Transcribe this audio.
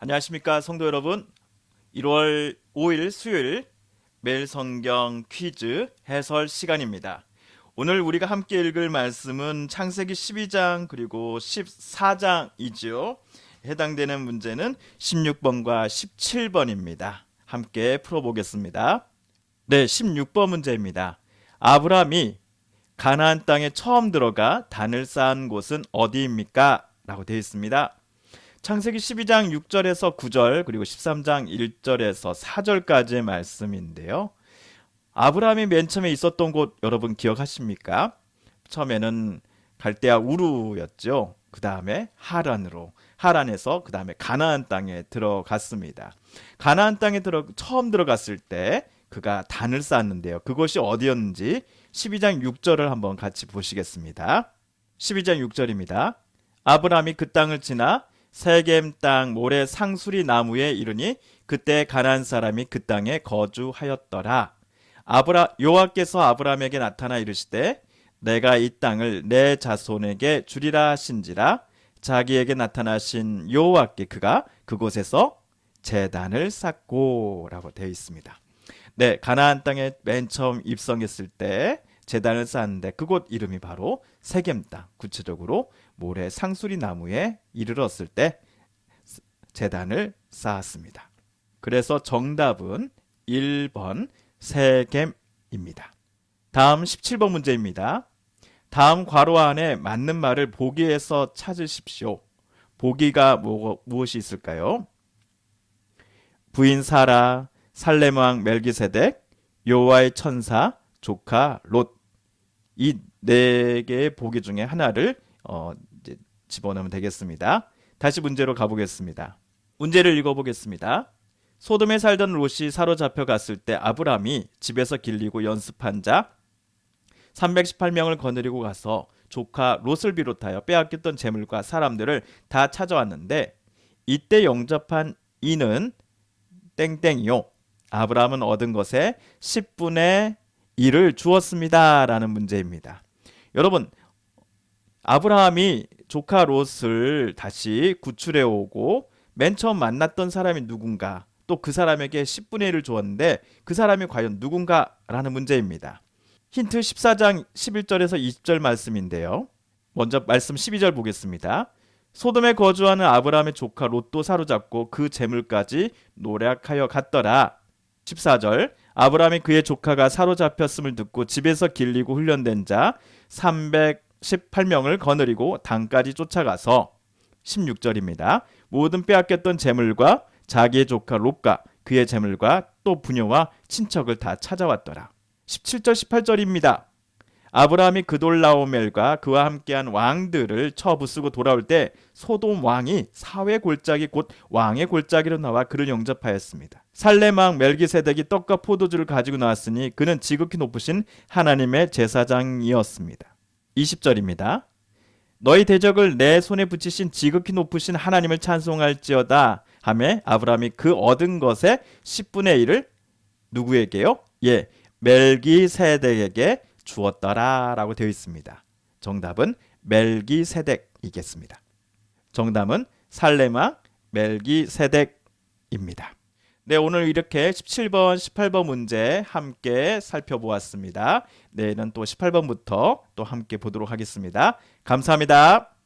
안녕하십니까 성도 여러분. 1월 5일 수요일 매일 성경 퀴즈 해설 시간입니다. 오늘 우리가 함께 읽을 말씀은 창세기 12장 그리고 14장이지요. 해당되는 문제는 16번과 17번입니다. 함께 풀어보겠습니다. 네 16번 문제입니다. 아브라함이 가나안 땅에 처음 들어가 단을 쌓은 곳은 어디입니까? 라고 되어 있습니다 창세기 12장 6절에서 9절 그리고 13장 1절에서 4절까지의 말씀인데요. 아브라함이 맨 처음에 있었던 곳 여러분 기억하십니까? 처음에는 갈대아 우루였죠. 그 다음에 하란으로 하란에서 그 다음에 가나안 땅에 들어갔습니다. 가나안 땅에 들어 처음 들어갔을 때 그가 단을 쌓았는데요. 그곳이 어디였는지 12장 6절을 한번 같이 보시겠습니다. 12장 6절입니다. 아브라함이 그 땅을 지나 세겜 땅 모래 상수리 나무에 이르니 그때 가나안 사람이 그 땅에 거주하였더라. 아브라 여호와께서 아브라함에게 나타나 이르시되 내가 이 땅을 내 자손에게 주리라 하신지라 자기에게 나타나신 여호와께 그가 그곳에서 제단을 쌓고라고 되어 있습니다. 네, 가나안 땅에 맨 처음 입성했을 때 제단을 쌓았는데 그곳 이름이 바로 세겜 땅, 구체적으로 모래 상수리 나무에 이르렀을 때 제단을 쌓았습니다. 그래서 정답은 1번 세겜입니다. 다음 17번 문제입니다. 다음 괄호 안에 맞는 말을 보기에서 찾으십시오. 보기가 뭐, 무엇이 있을까요? 부인 사라, 살렘 왕 멜기세덱, 여호와의 천사, 조카 롯. 이 네 개의 보기 중에 하나를 어, 이제 집어넣으면 되겠습니다. 다시 문제로 가보겠습니다. 문제를 읽어보겠습니다. 소돔에 살던 롯이 사로잡혀 갔을 때 아브람이 집에서 길리고 연습한 자 318명을 거느리고 가서 조카 롯을 비롯하여 빼앗겼던 재물과 사람들을 다 찾아왔는데 이때 영접한 이는 땡땡이요. 아브라함은 얻은 것에 10분의 1을 주었습니다라는 문제입니다. 여러분 아브라함이 조카 롯을 다시 구출해 오고 맨 처음 만났던 사람이 누군가 또 그 사람에게 10분의 1을 주었는데 그 사람이 과연 누군가라는 문제입니다. 힌트 14장 11절에서 20절 말씀인데요. 먼저 말씀 12절 보겠습니다. 소돔에 거주하는 아브라함의 조카 롯도 사로잡고 그 재물까지 노략하여 갔더라. 14절 아브라함이 그의 조카가 사로잡혔음을 듣고 집에서 길리고 훈련된 자 318명을 거느리고 당까지 쫓아가서 16절입니다. 모든 빼앗겼던 재물과 자기의 조카 롯과 그의 재물과 또 부녀와 친척을 다 찾아왔더라. 17절 18절입니다. 아브라함이 그돌라오멜과 그와 함께한 왕들을 처 부수고 돌아올 때 소돔 왕이 사회 골짜기 곧 왕의 골짜기로 나와 그를 영접하였습니다. 왕 멜기세덱이 떡과 포도주를 가지고 나왔으니 그는 지극히 높으신 하나님의 제사장이었습니다. 20절입니다. 너희 대적을 내 손에 붙이신 지극히 높으신 하나님을 찬송할지어다 하매 아브라함이 그 얻은 것의 10분의 1을 누구에게요? 예, 멜기세덱에게 주었더라라고 되어 있습니다. 정답은 멜기세덱이겠습니다. 정답은 살레마 멜기세덱입니다. 네, 오늘 이렇게 17번, 18번 문제 함께 살펴보았습니다. 내일은 또 18번부터 또 함께 보도록 하겠습니다. 감사합니다.